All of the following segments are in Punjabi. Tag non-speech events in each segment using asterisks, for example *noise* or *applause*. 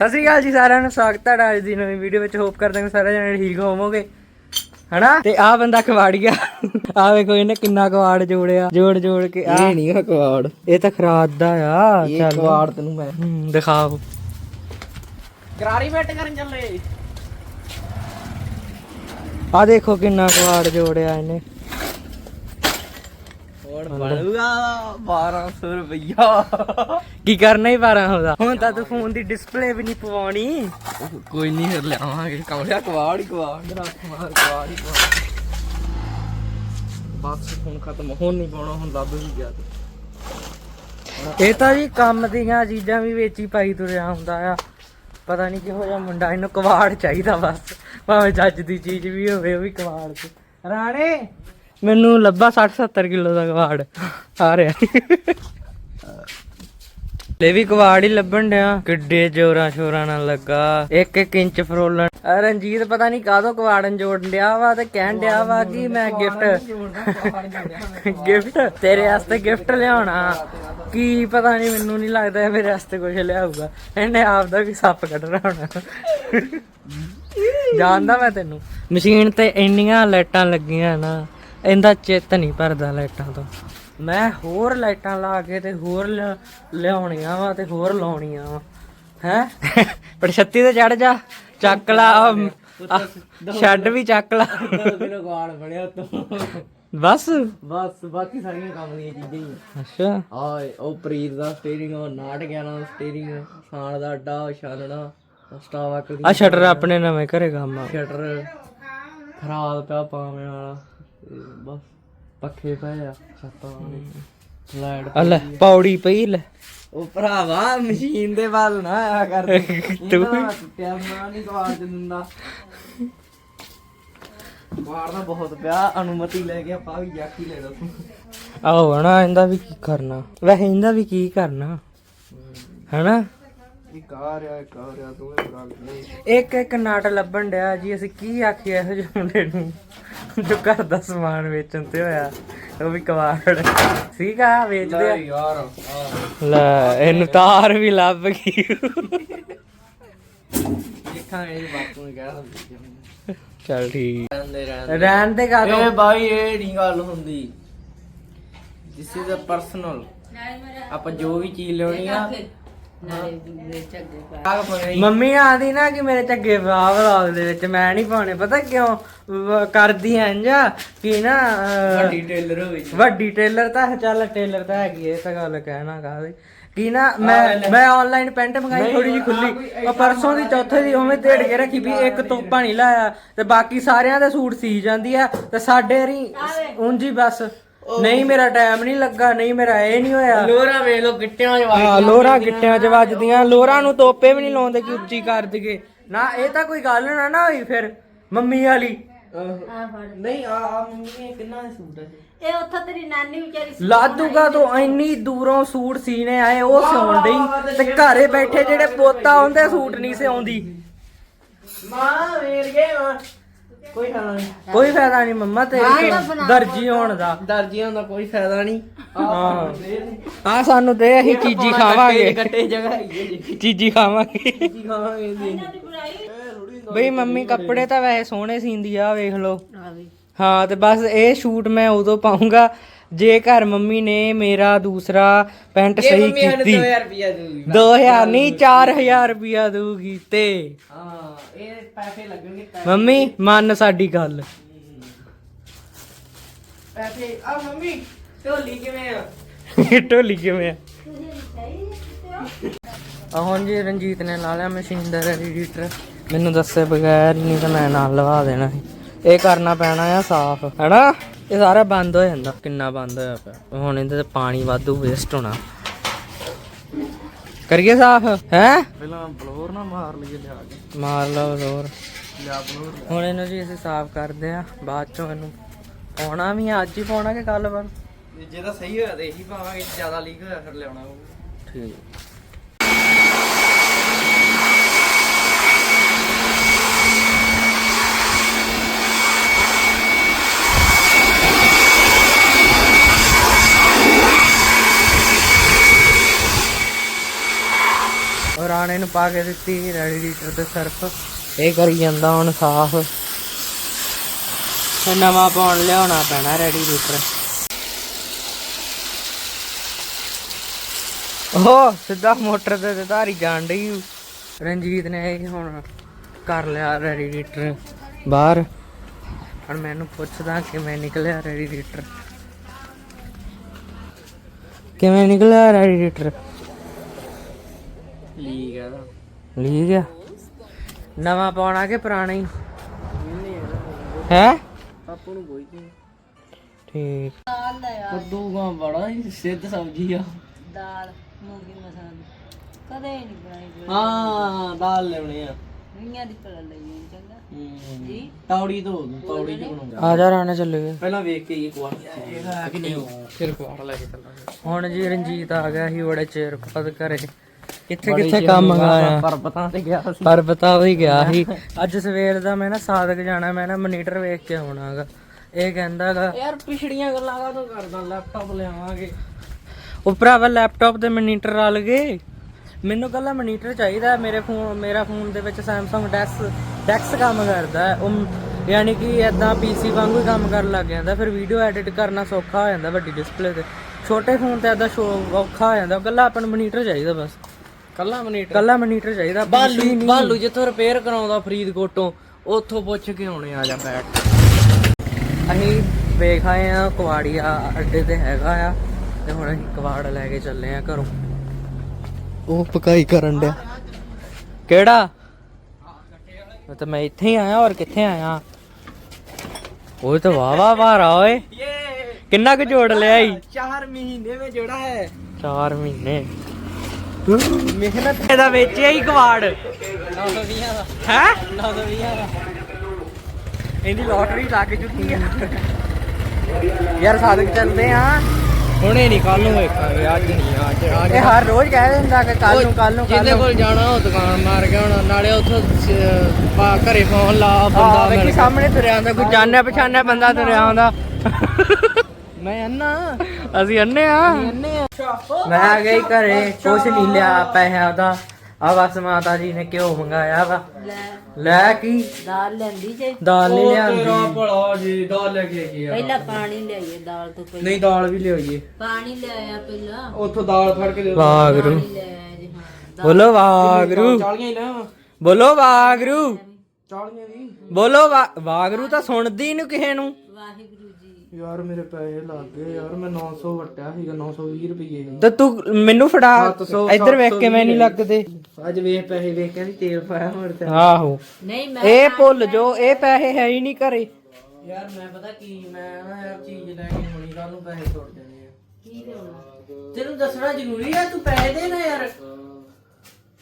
ਸਤਿ ਸ਼੍ਰੀ ਅਕਾਲ ਜੀ ਸਾਰਿਆਂ ਨੂੰ ਸਵਾਗਤ ਹੈ ਅੱਜ ਦੀ ਨਵੀਂ ਵੀਡੀਓ ਵਿੱਚ। ਹੋਪ ਕਰਦੇ ਹਾਂ ਕਿ ਸਾਰੇ ਜਣੇ ਠੀਕ ਹੋਵੋਗੇ। ਹਨਾ? ਤੇ ਆਹ ਬੰਦਾ ਕਵਾੜ ਗਿਆ। ਆਹ ਵੇਖੋ ਇਹਨੇ ਕਿੰਨਾ ਕਵਾੜ ਜੋੜਿਆ। ਜੋੜ ਜੋੜ ਕੇ ਆ ਇਹ ਨਹੀਂ ਕਵਾੜ ਇਹ ਤਾਂ ਖਰਾਦ ਦਾ ਆ। ਇਹ ਚੱਲ। ਕਵਾੜ ਤੈਨੂੰ ਮੈਂ। ਦਿਖਾਓ। ਕਰਾਰੀ ਬੈਟ ਕਰਨ ਚੱਲੇ। ਆ ਦੇਖੋ ਕਿੰਨਾ ਕਵਾੜ ਜੋੜਿਆ ਇਹਨੇ। ਹੁਣ ਬਣੂਗਾ 1200 ਰੁਪਈਆ। ਕੀ ਕਰਨਾ ਹੀ ਪਾਰਾਂ ਉਹਦਾ ਹੁਣ ਤਾਂ ਤੂੰ ਫੋਨ ਦੀ ਡਿਸਪਲੇ ਵੀ ਨਹੀਂ ਪਵਾਉਣੀ। ਕੋਈ ਨਹੀਂ ਫਿਰ ਲਿਆਵਾਂਗੇ। ਕਮਲਿਆ ਕਵਾੜ ਹੀ ਕਵਾੜ ਰੱਖ ਮਾਰ ਕਵਾੜ ਹੀ ਕਵਾੜ। ਬਸ ਹੁਣ ਖਤਮ ਹੁਣ ਨਹੀਂ ਪਾਉਣਾ ਹੁਣ ਲੱਭ ਵੀ ਗਿਆ ਤੇ। ਇਹ ਤਾਂ ਜੀ ਕੰਮ ਦੀਆਂ ਚੀਜ਼ਾਂ ਵੀ ਵੇਚੀ ਪਾਈ ਤੁਰਿਆ ਹੁੰਦਾ ਆ। ਪਤਾ ਨਹੀਂ ਕਿਹੋ ਜਿਹਾ ਮੁੰਡਾ ਇਹਨੂੰ ਕਵਾੜ ਚਾਹੀਦਾ ਬਸ। ਭਾਵੇਂ ਜੱਜ ਦੀ ਚੀਜ਼ ਵੀ ਹੋਵੇ ਉਹ ਵੀ ਕਵਾੜ ਰਾਣੇ! ਮੈਨੂੰ ਲੱਭਾ 60 70 ਕਿਲੋ ਦਾ ਕਵਾੜ ਆ ਰਿਹਾ। ਲੈ ਵੀ ਕਵਾੜ ਹੀ ਲੱਭਣ ਡਿਆ। ਕਿੱਡੇ ਜੋਰਾਂ ਸ਼ੋਰਾਂ ਨਾਲ ਲੱਗਾ। ਇੱਕ ਇੱਕ ਇੰਚ ਫਰੋਲਣ। ਆ ਰਣਜੀਤ ਪਤਾ ਨਹੀਂ ਕਾਹਦੋਂ ਕਵਾੜਨ ਜੋੜਨ ਡਿਆ ਵਾ ਤੇ ਕਹਿਣ ਡਿਆ ਵਾ ਕਿ ਮੈਂ ਗਿਫਟ ਗਿਫਟ ਤੇਰੇ ਵਾਸਤੇ ਗਿਫਟ ਲਿਆਉਣਾ। ਕੀ ਪਤਾ ਨਹੀਂ, ਮੈਨੂੰ ਨਹੀਂ ਲੱਗਦਾ ਮੇਰੇ ਵਾਸਤੇ ਕੁਝ ਲਿਆਊਗਾ। ਇਹਨੇ ਆਪ ਦਾ ਵੀ ਸੱਪ ਕੱਢਣਾ ਹੋਣਾ। ਜਾਣਦਾ ਮੈਂ ਤੈਨੂੰ। ਮਸ਼ੀਨ ਤੇ ਇੰਨੀਆਂ ਲਾਈਟਾਂ ਲੱਗੀਆਂ ਨਾ। ਇਹਦਾ ਚਿੱਤ ਨਹੀਂ ਭਰਦਾ ਲਾਈਟਾਂ ਤੋਂ। ਮੈਂ ਹੋਰ ਲਾਈਟਾਂ ਲਾ ਕੇ ਤੇ ਹੋਰ ਲਿਆ- ਲਿਆਉਣੀਆਂ ਵਾ ਤੇ ਹੋਰ ਲਾਉਣੀਆਂ ਵਾ। ਹੈ? *laughs* ਪਰ ਛੱਤੀ ਤੇ ਚੜ ਜਾ। ਚੱਕ ਲਾ ਛੱਡ ਵੀ ਚੱਕ ਲਾ। ਕਿਲੋ ਕਵਾੜ ਬਣਿਆ ਤੂੰ ਬਸ? ਬਸ ਬਾਕੀ ਸਾਰੀਆਂ ਕੰਮ ਦੀਆਂ ਚੀਜ਼ਾਂ ਹੀ। ਅੱਛਾ। ਆਏ ਉਹ ਪ੍ਰੀਤ ਦਾ ਸਟੀਅਰਿੰਗ ਉਹ ਨਾਟ ਗਿਆ ਨਾ ਸਟੀਅਰਿੰਗ ਸਾਨ ਦਾ ਅੱਡਾ ਛਾਨਣਾ ਸਟਾਵਾ ਆ ਸ਼ਟਰ ਆਪਣੇ ਨਵੇਂ ਘਰੇ ਕੰਮ ਆ। ਸ਼ਟਰ ਖਰਾਬ ਪਿਆ ਪਾਵੇਂ ਵਾਲਾ। ਤੇ ਬਸ ਪੱਖੇ ਪਏ ਆ ਛੱਤਾਂ ਵਾਲੇ। ਲਾਈਟ ਆ ਲੈ ਪੌੜੀ ਪਈ ਲੈ। ਉਹ ਭਰਾਵਾ ਮਸ਼ੀਨ ਦੇ ਵੱਲ ਨਾ ਆ ਕਰ। ਤੂੰ ਟੁੱਟਿਆ ਮੈਂ ਨਹੀਂ ਦੇ ਦਿੰਦਾ। ਕਵਾੜ ਦਾ ਬਹੁਤ ਪਿਆ ਅਨੁਮਤੀ ਲੈ ਕੇ ਆਪਾਂ ਵੀ ਜਾਕੀ ਲੈ ਦੋ ਆਹੋ ਹਣਾ ਇਹਦਾ ਵੀ ਕੀ ਕਰਨਾ। ਵੈਸੇ ਇਹਦਾ ਵੀ ਕੀ ਕਰਨਾ? ਹਨਾ? ਰਿਹਾ ਰਿਹਾ ਇੱਕ ਇੱਕ ਨਾਟ ਲੱਭਣ ਡਿਆ ਜੀ ਅਸੀਂ ਕੀ ਆਖੀਏ ਇਹੋ ਜਿਹੇ ਮੁੰਡੇ ਨੂੰ? ਜੋ ਘਰ ਦਾ ਸਮਾਨ ਵੇਚਣ ਤੇ ਹੋਇਆ ਉਹ ਵੀ ਕਵਾੜ। ਸੀਗਾ ਵੇਚਦੇ ਆ। ਯਾਰ ਆ। ਲੈ ਇਹਨੂੰ ਤਾਰ ਵੀ ਲੱਭ ਗਈ। ਦੇਖਾਂਗੇ ਇਹ ਬਾਪੂ ਨੇ ਕਿਹਾ ਹੁੰਦਾ ਚਲ ਠੀਕ। ਰਹਿੰਦੇ ਰਹਿੰਦੇ। ਰਹਿਣ ਦੇ ਕਾ ਇਹ ਬਾਈ ਇਹ ਨਹੀਂ ਗੱਲ ਹੁੰਦੀ। ਥਿਸ ਇਜ਼ ਅ ਪਰਸਨਲ ਆਪਾਂ ਜੋ ਵੀ ਚੀਜ਼ ਲੈਣੀ ਆ ਮੰਮੀ ਆਦੀ ਨਾ ਕਿ ਮੇਰੇ ਝੱਗੇ ਵਾਹ ਵਲੌਗ ਦੇ ਵਿੱਚ ਮੈਂ ਨਹੀਂ ਪਾਉਣੇ ਪਤਾ ਕਿਉਂ? ਵ- ਕਰਦੀ ਇੰਜ ਆ ਕਿ ਨਾ ਅਹ, ਵੱਡੀ ਟੇਲਰ ਹੋਵੇ ਵੱਡੀ ਟੇਲਰ ਤਾਂ ਹੈ, ਚੱਲ ਟੇਲਰ ਤਾਂ ਹੈਗੀ ਐ ਇਹ ਤਾਂ ਗੱਲ ਕਹਿਣਾ ਕਾਹਦੀ। ਕੀ ਨਾ ਮੈਂ ਮੈਂ ਆਨਲਾਈਨ ਪੈਂਟ ਮੰਗਾਈ ਥੋੜੀ ਜੀ ਖੁੱਲੀ ਉਹ ਪਰਸੋਂ ਦੀ ਚੌਥੇ ਦੀ ਉਵੇਂ ਢੇੜ ਕੇ ਰੱਖੀ ਵੀ ਇੱਕ ਤੋਪਾ ਨਹੀਂ ਲਾਇਆ ਤੇ ਬਾਕੀ ਸਾਰਿਆਂ ਦੇ ਸੂਟ ਸੀ ਜਾਂਦੀ ਆ ਤੇ ਸਾਡੇ ਰੀ ਉਂਜੀ ਬਸ। ਨਹੀਂ ਮੇਰਾ ਟਾਈਮ ਨਹੀਂ ਲੱਗਾ ਨਹੀਂ ਮੇਰਾ ਇਹ ਨਹੀਂ ਹੋਇਆ। ਲੋਰਾ ਵੇਖ ਲੋ ਗਿੱਟਿਆਂ ਚ ਵਾਈ ਹਾਂ ਲੋਰਾ ਗਿੱਟਿਆਂ 'ਚ ਵੱਜਦੀਆਂ ਲੋਰਾ ਨੂੰ ਤੋਪੇ ਵੀ ਨਹੀਂ ਲਾਉਂਦੇ ਕਿ ਉੱਚੀ ਕਰ ਦਈਏ। ਨਾ ਇਹ ਤਾਂ ਕੋਈ ਗੱਲ ਨਾ ਨਾ ਹੋਈ ਫਿਰ ਮੰਮੀ ਵਾਲੀ। ਨਹੀਂ ਆ ਆ ਮੰਮੀ ਇਹ ਕਿੰਨਾ ਦਾ ਸੂਟ ਹੈ ਇਹ ਉੱਥੋਂ ਤੇਰੀ ਨਾਨੀ ਵਿਚਾਰੀ ਲਾਦੂਗਾ ਤੋਂ ਇੰਨੀ ਦੂਰੋਂ ਸੂਟ ਸੀਨੇ ਆਏ ਉਹ ਸਿਉਣ ਡਈ ਤੇ ਘਰੇ ਬੈਠੇ ਜਿਹੜੇ ਪੋਤਾ ਹੁੰਦੇ ਸੂਟ ਨਹੀਂ ਸਿਉਂਦੀ। ਮਾਂ ਵੇਰ ਗਏ ਮਾਂ। ਕੋਈ ਫਾਇਦਾ ਨਹੀਂ ਕੋਈ ਫਾਇਦਾ ਨਹੀਂ ਮੰਮਾ ਤੇਰੀ ਦਰਜੀ ਹੋਣ ਦਾ। ਦਰਜੀਆਂ ਦਾ ਕੋਈ ਫਾਇਦਾ ਨਹੀਂ। ਹਾਂ। ਆ ਸਾਨੂੰ ਤੇ ਅਸੀਂ ਚੀਜੀ ਖਾਵਾਂਗੇ। ਕੱਟੇ ਜਗ੍ਹਾ ਹੈਗੀ ਹੈ ਜੀ। ਚੀਜੀ ਖਾਵਾਂਗੇ। ਕੀ ਖਾਵਾਂਗੇ ਜੀ। ਬਈ ਮੰਮੀ ਕੱਪੜੇ ਤਾਂ ਵੈਸੇ ਸੋਹਣੇ ਸੀਂਦੀ ਆ ਵੇਖ ਲਓ। ਹਾਂ ਤੇ ਬਸ ਇਹ ਸ਼ੂਟ ਮੈਂ ਉਦੋਂ ਪਾਉਂਗਾ ਜੇ ਘਰ ਮੰਮੀ ਨੇ ਮੇਰਾ ਦੂਸਰਾ ਪੈਂਟ ਸਹੀ ਮੰਮੀ ਸਾਨੂੰ ਕੀਤੀ 2000 ਰੁਪਿਆ ਦੂਗੀ 2000 ਨਹੀਂ 4000 ਰੁਪਿਆ ਦਊਗੀ ਤੇ। ਹਾਂ ਇਹ ਪੈਸੇ ਲੱਗਣਗੇ ਪੈ- ਮੰਮੀ ਮੰਨ ਸਾਡੀ ਗੱਲ। ਪੈਸੇ ਆ ਮੰਮੀ ਢੋਲੀ ਕਿਵੇਂ ਆ? *laughs* ਢੋਲੀ ਕਿਵੇਂ ਆ? ਆ ਹੁਣ ਜੀ ਰਣਜੀਤ ਨੇ ਲਾ ਲਿਆ ਮਸ਼ੀਨ ਦਾ ਰੈਡੀਟਰ ਮੈਨੂੰ ਦੱਸੇ ਬਗੈਰ ਹੀ ਨਹੀਂ ਤਾਂ ਮੈਂ ਨਾਲ ਲਵਾ ਦੇਣਾ ਸੀ। ਇਹ ਕਰਨਾ ਪੈਣਾ ਆ ਸਾਫ਼ ਹੈਨਾ? ਇਹ ਸਾਰਾ ਬੰਦ ਹੋ ਜਾਂਦਾ। ਕਿੰਨਾ ਬੰਦ ਹੋਇਆ ਪਿਆ। ਹੁਣ ਇਹਦੇ ਤੇ ਪਾਣੀ ਵਾਧੂ ਵੇਸਟ ਹੋਣਾ। ਕਰੀਏ ਸਾਫ਼? ਹੈ? ਪਹਿਲਾਂ ਬਲੋਰ ਨਾ ਮਾਰ ਲਈਏ ਲਿਆ ਕੇ। ਮਾਰ ਲਓ ਜ਼ੋਰ ਲਿਆ ਬਲੋਰ। ਹੁਣ ਇਹਨੂੰ ਜੀ ਅਸੀਂ ਸਾਫ਼ ਕਰਦੇ ਆ ਬਾਅਦ ਚੋਂ ਇਹਨੂੰ ਪਾਉਣਾ ਵੀ ਅੱਜ ਹੀ ਪਾਉਣਾ ਕਿ ਕੱਲ ਪਰ ਜੇ ਤਾਂ ਸਹੀ ਹੋਇਆ ਤੇ ਇਹੀ ਪਾਵਾਂਗੇ। ਜ਼ਿਆਦਾ ਲੀਕ ਹੋਇਆ ਫਿਰ ਲਿਆਉਣਾ ਪਊਗਾ ਠੀਕ ਰਾਣੇ ਨੂੰ ਪਾ ਕੇ ਦਿੱਤੀ ਰੈਡੀਏਟਰ ਤੇ ਸਰਫ। ਇਹ ਕਰੀ ਜਾਂਦਾ ਹੁਣ ਸਾਫ਼। ਤੇ ਨਵਾਂ ਪਾਉਣ ਲਿਆਉਣਾ ਪੈਣਾ ਰੈਡੀਏਟਰ ਉਹ ਸਿੱਧਾ ਮੋਟਰ ਤੇ ਧਾਰੀ ਜਾਣ ਡਈ ਰਣਜੀਤ ਨੇ ਇਹ ਹੁਣ ਕਰ ਲਿਆ ਰੈਡੀਏਟਰ ਬਾਹਰ। ਹੁਣ ਮੈਨੂੰ ਪੁੱਛਦਾ ਕਿਵੇਂ ਨਿਕਲਿਆ ਰੈਡੀਏਟਰ ਕਿਵੇਂ ਨਿਕਲਿਆ ਰੈਡੀਏਟਰ ਲੀਕ ਗਿਆ ਨਵਾਂ ਪਾਉਣਾ ਕਿ ਪੁਰਾਣਾ ਹੀ? ਹੈ? ਪਾਪੂ ਨੂੰ ਕੋਈ ਨਹੀਂ ਠੀਕ। ਆ ਕੱਦੂ ਗਾ ਬੜਾ ਹੀ ਸਿੱਧ ਸਬਜ਼ੀ ਆ। ਦਾਲ ਮੂੰਗੀ ਮਸਾਲਾ। ਕਦੇ ਨਹੀਂ ਬਣਾਈ ਬਈ ਹਾਂ ਦਾਲ ਲੈਉਣੇ ਆ। ਮੀਆਂ ਦੀ ਪੜਾ ਲਈ ਚੰਗਾ। ਜੀ? ਤੌੜੀ ਤੋਂ ਤੌੜੀ ਚ ਬਣਾਉਂਦਾ ਆ ਜਾ ਰਾਣੇ ਚੱਲੇ ਗਏ। ਪਹਿਲਾਂ ਵੇਖ ਕੇ ਇਹ ਕੁਆਰ ਇਹ ਹੈ ਕਿ ਨਹੀਂ? ਫਿਰ ਕੁਆਰ ਲੈ ਕੇ ਚੱਲਾਂਗੇ। ਹੁਣ ਜੀ ਰਣਜੀਤ ਆ ਗਿਆ ਸੀ ਬੜੇ ਚਿਰ ਬਾਅਦ ਘਰੇ। ਕਿੱਥੇ ਕਿੱਥੇ ਕੰਮ ਗਾਇਆ ਪਰ ਪਤਾ ਤੇ ਗਿਆ ਸੀ। ਪਰ ਬਤਾ ਵੀ ਗਿਆ ਸੀ। ਅੱਜ ਸਵੇਰ ਦਾ ਮੈਂ ਨਾ ਸਾਦਕ ਜਾਣਾ ਮੈਂ ਨਾ ਮਨੀਟਰ ਵੇਖ ਕੇ ਆਉਣਾਗਾ ਇਹ ਕਹਿੰਦਾਗਾ ਯਾਰ ਪਿਛੜੀਆਂ ਗੱਲਾਂ ਕਾਹਤੋਂ ਕਰਦਾ ਲੈਪਟਾਪ ਲਿਆਵਾਂਗੇ। ਉਹ ਭਰਾਵਾ ਲੈਪਟਾਪ ਤੇ ਮਨੀਟਰ ਰਲ ਗਏ। ਮੈਨੂੰ ਕੱਲਾ ਮਨੀਟਰ ਚਾਹੀਦਾ। ਮੇਰੇ ਫੋਨ ਮੇਰਾ ਫੋਨ ਦੇ ਵਿੱਚ Samsung Dex Dex ਕੰਮ ਕਰਦਾ। ਉਹ ਯਾਨੀ ਕਿ ਇਦਾਂ PC ਵਾਂਗੂ ਹੀ ਕੰਮ ਕਰਨ ਲੱਗ ਜਾਂਦਾ ਫਿਰ ਵੀਡੀਓ ਐਡਿਟ ਕਰਨਾ ਸੌਖਾ ਹੋ ਜਾਂਦਾ ਵੱਡੀ ਡਿਸਪਲੇ ਤੇ। ਛੋਟੇ ਫੋਨ ਤੇ ਇਦਾਂ ਔਖਾ ਹੋ ਜਾਂਦਾ ਕੱਲਾ ਆਪਾਂ ਨੂੰ ਮਨੀਟਰ ਚਾਹੀਦਾ ਬਸ। ਕੱਲਾ ਮਨੀਟ ਕੱਲਾ ਮਨੀਟਰ ਚਾਹੀਦਾ ਬਾਲੂ ਬਾਲੂ ਜਿੱਥੋਂ ਰਿਪੇਅਰ ਕਰਾਉਂਦਾ ਫਰੀਦਕੋਟੋਂ ਉੱਥੋਂ ਪੁੱਛ ਕੇ ਆਉਣੇ ਆ ਜਾ ਬੈਠ ਅਸੀਂ ਵੇਖ ਆਏ ਆ ਕੁਵਾੜੀਆ ਅੱਡੇ ਤੇ ਹੈਗਾ ਆ ਤੇ ਹੁਣ ਅਸੀਂ ਕਵਾੜ ਲੈ ਕੇ ਚੱਲੇ ਆ ਘਰੋਂ। ਉਹ ਪਕਾਈ ਕਰਨ ਡਿਆ। ਕਿਹੜਾ? ਮੈਂ ਤਾਂ ਮੈਂ ਇੱਥੇ ਹੀ ਆਇਆ ਔਰ ਕਿੱਥੇ ਆਇਆ? ਉਹ ਤਾਂ ਵਾਹ ਵਾਹ ਭਾਰਾ ਓਏ। ਕਿੰਨਾ ਕੁ ਜੋੜ ਲਿਆ ਈ? 4 ਮਹੀਨੇ ਵਿੱਚ ਜੋੜਾ ਹੈ। 4 ਮਹੀਨੇ। ਮਿਹਨਤ ਇਹਦਾ ਵੇਚਿਆ ਹੀ ਕਵਾੜ 920 ਦਾ ਹੈ? 920 ਦਾ ਇਹਦੀ ਲੋਟਰੀ ਲੱਗ ਚੁੱਕੀ ਆ। ਯਾਰ ਸਾਦਕ ਚੱਲਦੇ ਆ। ਹੁਣੇ ਨਹੀਂ ਕੱਲ ਨੂੰ ਵੇਖਾਂਗੇ ਅੱਜ ਨਹੀਂ ਅੱਜ ਅੱਜ ਇਹ ਹਰ ਰੋਜ਼ ਕਹਿ ਦਿੰਦਾ ਕਿ ਕੱਲ ਨੂੰ ਕੱਲ ਨੂੰ ਜਿਹਦੇ ਕੋਲ ਜਾਣਾ ਉਹ ਦੁਕਾਨ ਮਾਰ ਕੇ ਹੁਣ ਨਾਲੇ ਉੱਥੋਂ ਪਾ ਘਰੇ ਫੋਨ ਲਾ ਬੰਦਾ ਵੇਖੀ ਮਿਲ ਸਾਹਮਣੇ ਤੁਰਿਆ ਆਉਂਦਾ ਕੋਈ ਜਾਣਿਆ ਪਛਾਣਿਆ ਬੰਦਾ ਤੁਰਿਆ ਆਉਂਦਾ। ਮੈਂ ਅੰਨਾ। ਅਸੀਂ ਅੰਨੇ ਆ। ਅੰਨੇ ਆ। ਮੈਂ ਆ ਗਈ ਘਰੇ ਕੁਛ ਨਹੀਂ ਲਿਆ ਪੈਸਿਆਂ ਦਾ। ਆ ਬਸ ਮਾਤਾ ਜੀ ਨੇ ਘਿਓ ਮੰਗਾਇਆ ਵਾ। ਲੈ। ਲੈ ਕੀ? ਦਾਲ ਲੈਂਦੀ ਜੇ। ਦਾਲ ਨਹੀਂ ਤੇਰਾ ਲਿਆਂਦੀ। ਭਲਾ ਜੀ ਦਾਲ ਲੈ ਕੇ ਗਿਆ ਪਹਿਲਾਂ ਪਾਣੀ ਲਿਆਈਏ ਦਾਲ ਤੋਂ ਪਹਿਲਾਂ। ਨਹੀਂ ਦਾਲ ਵੀ ਲਿਆਈਏ। ਪਾਣੀ ਲਿਆਇਆ ਪਹਿਲਾਂ। ਉੱਥੋਂ ਦਾਲ ਫੜ ਕੇ ਦੇ ਵਾਗਰੂ ਬੋਲੋ ਵਾਗਰੂ ਚਾਲੀਆਂ ਹੀ ਲੈ ਬੋਲੋ ਵਾਗਰੂ ਚਾਲੀਆਂ ਦੀ ਬੋਲੋ ਵਾ- ਵਾਗਰੂ ਤਾਂ ਸੁਣਦੀ ਨੂੰ ਕਿਸੇ ਨੂੰ। ਵਾਹਿਗੁਰੂ। ਯਾਰ ਮੇਰੇ ਪੈਸੇ ਲੱਗ ਗਏ ਯਾਰ ਮੈਂ 900 ਵਟਿਆ ਸੀਗਾ 920 ਰੁਪਏ ਤੇ ਤੂੰ ਮੈਨੂੰ ਫੜਾ 700, ਇੱਧਰ ਵੇਖ ਕੇ ਮੈਂ ਨਹੀਂ ਲੱਗਦੇ। ਅੱਜ ਵੇਖ ਪੈਸੇ ਵੇਖ ਕੇ ਨਹੀਂ ਤੇਲ ਪਾਇਆ ਹੋਰ ਤੇ ਆਹੋ। ਨਹੀਂ ਮੈਂ ਇਹ ਭੁੱਲ ਜੋ ਇਹ ਪੈਸੇ ਹੈ ਹੀ ਨਹੀਂ ਘਰੇ। ਯਾਰ ਮੈਂ ਪਤਾ ਕੀ ਮੈਂ ਨਾ ਯਾਰ ਚੀਜ਼ ਲੈ ਕੇ ਹੋਣੀ ਕੱਲ ਨੂੰ ਪੈਸੇ ਟੁੱਟ ਜਾਣੇ ਆ। ਕੀ ਲਿਆਉਣਾ ਤੈਨੂੰ ਦੱਸਣਾ ਜ਼ਰੂਰੀ ਆ ਤੂੰ ਪੈਸੇ ਦੇ ਨਾ ਯਾਰ।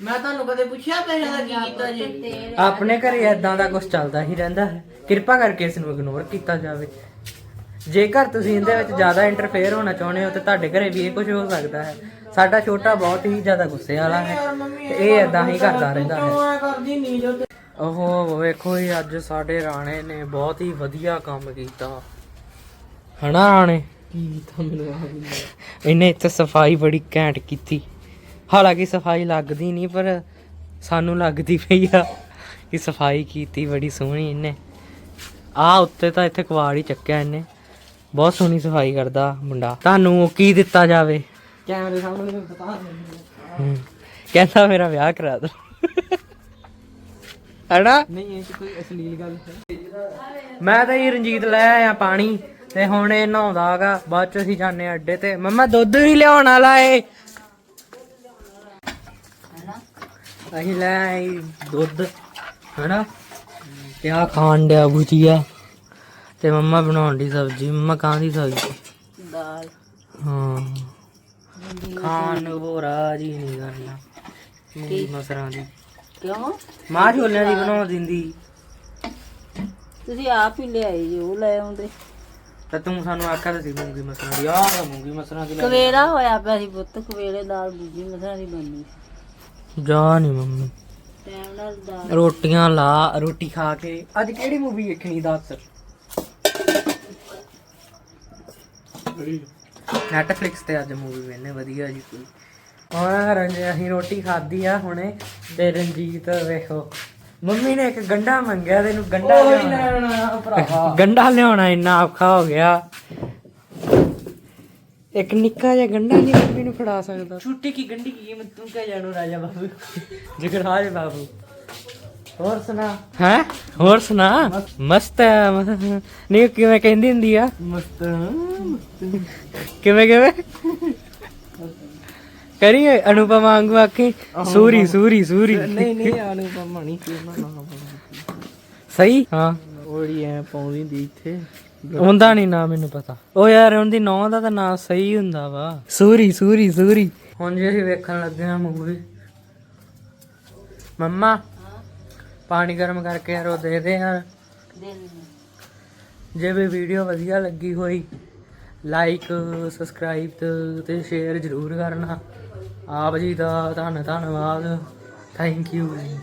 ਮੈਂ ਤੁਹਾਨੂੰ ਕਦੇ ਪੁੱਛਿਆ ਪੈਸੇ ਦਾ ਕੀ ਕੀਤਾ ਜੀ? ਤੇਲ ਆਪਣੇ ਘਰੇ ਐਦਾਂ ਦਾ ਕੁਝ ਚੱਲਦਾ ਹੀ ਰਹਿੰਦਾ ਹੈ। ਕਿਰਪਾ ਕਰਕੇ ਇਸ ਨੂੰ ਇਗਨੋਰ ਕੀਤਾ ਜਾਵੇ। ਜੇਕਰ ਤੁਸੀਂ ਇਹਦੇ ਵਿੱਚ ਜ਼ਿਆਦਾ ਇੰਟਰਫੇਅਰ ਹੋਣਾ ਚਾਹੁੰਦੇ ਹੋ ਤੇ ਤੁਹਾਡੇ ਘਰੇ ਵੀ ਇਹ ਕੁਝ ਹੋ ਸਕਦਾ ਹੈ। ਸਾਡਾ ਛੋਟਾ ਬਹੁਤ ਹੀ ਜ਼ਿਆਦਾ ਗੁੱਸੇ ਵਾਲਾ ਹੈ ਤੇ ਇਹ ਐਦਾਂ ਹੀ ਕਰਦਾ ਰਹਿੰਦਾ ਹੈ। ਜੋ ਉਹ ਵੇਖੋ ਹੀ ਅੱਜ ਸਾਡੇ ਰਾਣੇ ਨੇ ਬਹੁਤ ਹੀ ਵਧੀਆ ਕੰਮ ਕੀਤਾ। ਹਨਾ ਰਾਣੇ? ਕੀ ਤਾਂ ਮੈਨੂੰ ਆ ਨਹੀਂ ਇਹਨੇ ਇੱਥੇ ਸਫ਼ਾਈ ਬੜੀ ਘੈਂਟ ਕੀਤੀ। ਹਾਲਾਂਕਿ ਸਫ਼ਾਈ ਲੱਗਦੀ ਨਹੀਂ ਪਰ ਸਾਨੂੰ ਲੱਗਦੀ ਪਈ ਆ ਕਿ ਸਫ਼ਾਈ ਕੀਤੀ ਬੜੀ ਸੋਹਣੀ ਇਹਨੇ। ਆ ਉੱਤੇ ਤਾਂ ਇੱਥੇ ਕਵਾੜ ਹੀ ਚੱਕਿਆ ਇਹਨੇ। ਬਹੁਤ ਸੋਹਣੀ ਸਫ਼ਾਈ ਕਰਦਾ ਮੁੰਡਾ। ਤੁਹਾਨੂੰ ਕੀ ਦਿੱਤਾ ਜਾਵੇ? ਕੈਮਰੇ ਸਾਹਮਣੇ ਮੈਨੂੰ ਨਹੀਂ ਹਮ, ਕਹਿੰਦਾ ਮੇਰਾ ਵਿਆਹ ਕਰਾ ਦੋ। ਹੈਨਾ? ਨਹੀਂ ਇਹ 'ਚ ਕੋਈ ਅਸਲੀਲ ਗੱਲ ਹੈ। ਮੈਂ ਤਾਂ ਹੀ ਰਣਜੀਤ ਲੈ ਆਇਆ ਪਾਣੀ ਤੇ ਹੁਣ ਇਹ ਨਹਾਉਂਦਾਗਾ ਬਾਅਦ ਚ ਅਸੀਂ ਜਾਂਦੇ ਹਾਂ ਅੱਡੇ ਤੇ। ਮੰਮਾ ਦੁੱਧ ਵੀ ਲਿਆਉਣ ਵਾਲਾ ਏ। ਅਸੀਂ ਲੈ ਆਏ ਦੁੱਧ। ਹਨਾ? ਤੇ ਆ ਖਾਣ ਡਿਆ ਭੁਜੀਆ ਤੇ ਮੰਮਾ ਬਣਾਉਣ ਦੀ ਸਬਜ਼ੀ ਮੰਮਾ ਕਾਂ ਦੀ ਸਬਜ਼ੀ। ਦਾਲ। ਹਾਂ। ਖਾਣ ਨੂੰ ਹੋਰ ਰਾਜੀ ਨਹੀਂ ਕਰਨਾ। ਮੂੰਗੀ ਮਸਰਾਂ ਦੀ। ਕਿਉਂ? ਮਾਂ ਛੋਲਿਆਂ ਦੀ ਬਣਾ ਦਿੰਦੀ। ਤੁਸੀਂ ਆਪ ਹੀ ਲਿਆਏ ਜੀ ਉਹ ਲੈ ਆਉਂਦੇ। ਤਾਂ ਤੂੰ ਸਾਨੂੰ ਆਖਿਆ ਤਾਂ ਸੀ ਮੂੰਗੀ ਮਸਰਾਂ ਦੀ। ਆਹ ਮੂੰਗੀ ਮਸਰਾਂ ਦੀ ਕਵੇਲਾ ਹੋਇਆ ਪਿਆ ਸੀ ਪੁੱਤ ਕਵੇਲੇ ਦਾਲ ਬੂਜੀ ਮਸਾਂ ਦੀ ਬਣਨੀ ਜਾ ਨਹੀਂ ਮੰਮੀ। ਟਾਈਮ ਨਾਲ ਦਾਲ। ਰੋਟੀਆਂ ਲਾ ਰੋਟੀ ਖਾ ਕੇ। ਅੱਜ ਕਿਹੜੀ ਮੂਵੀ ਵੇਖਣੀ ਦੱਸ? ਨੈਟਫਲਿਕਸ ਤੇ ਅੱਜ ਮੂਵੀ ਵੇਖਨੇ ਵਧੀਆ ਜੀ ਕੋਈ। ਹੁਣ ਰੰਜੇ ਅਸੀਂ ਰੋਟੀ ਖਾਧੀ ਆ ਹੁਣੇ ਤੇ ਰਣਜੀਤ ਵੇਖੋ। ਮੰਮੀ ਨੇ ਇੱਕ ਗੰਡਾ ਮੰਗਿਆ ਤੈਨੂੰ ਗੰਡਾ ਲਿਆਉਣਾ। ਭਰਾਵਾ ਗੰਡਾ ਲਿਆਉਣਾ ਇੰਨਾ ਔਖਾ ਹੋ ਗਿਆ। ਇੱਕ ਨਿੱਕਾ ਜਿਹਾ ਗੰਡਾ ਨਹੀਂ ਮੰਮੀ ਨੂੰ ਫੜਾ ਸਕਦਾ। ਛੁੱਟੀ ਕੀ ਗੰਢੀ ਕੀ ਕੀਮਤ ਤੂੰ ਕਹਿ ਜਾਣੋ ਰਾਜਾ ਬਾਬੂ। ਜਗਰਾਜ ਬਾਬੂ। ਹੋਰ ਸੁਣਾ। ਹੈ? ਹੋਰ ਸੁਣਾ? ਮਸਤ। ਹੈ। ਨਹੀਂ ਕਿਵੇਂ ਕਹਿੰਦੀ ਹੁੰਦੀ ਆ? ਮਸਤ ਕਿਵੇਂ ਕਿਵੇਂ? ਕਰੀ ਅਨੁਪਮਾ ਵਾਂਗੂ ਆਖੀ? ਸੂਰੀ ਸੂਰੀ ਸੂਰੀ। ਨਹੀਂ ਨਹੀਂ ਅਨੁਪਮਾ ਨਹੀਂ ਕੀ ਨਾਮ ਸਹੀ? ਹਾਂ। ਉਹੜੀ ਐ ਪਾਉਂਦੀ ਦੀ ਇੱਥੇ। ਉਹਦਾ ਨਹੀਂ ਨਾ ਮੈਨੂੰ ਪਤਾ। ਉਹ ਯਾਰ ਉਹਦੀ ਨੌਂ ਦਾ ਤਾਂ ਨਾਂ ਸਹੀ ਹੁੰਦਾ ਵਾ। ਸੂਰੀ ਸੂਰੀ ਸੂਰੀ। ਹੁਣ ਜੇ ਅਸੀਂ ਵੇਖਣ ਲੱਗੇ ਆ ਮੂਵੀ ਮੰਮਾ ਪਾਣੀ ਗਰਮ ਕਰਕੇ ਯਾਰ ਉਹ ਦੇ ਦੇ ਯਾਰ ਦੇ ਜੇ ਵੀ ਵੀਡੀਓ ਵਧੀਆ ਲੱਗੀ ਹੋਈ ਲਾਈਕ ਸਬਸਕ੍ਰਾਈਬ ਤੇ ਸ਼ੇਅਰ ਜ਼ਰੂਰ ਕਰਨਾ। ਆਪ ਜੀ ਦਾ ਧੰਨ ਧੰਨਵਾਦ। ਥੈਂਕ ਯੂ ਜੀ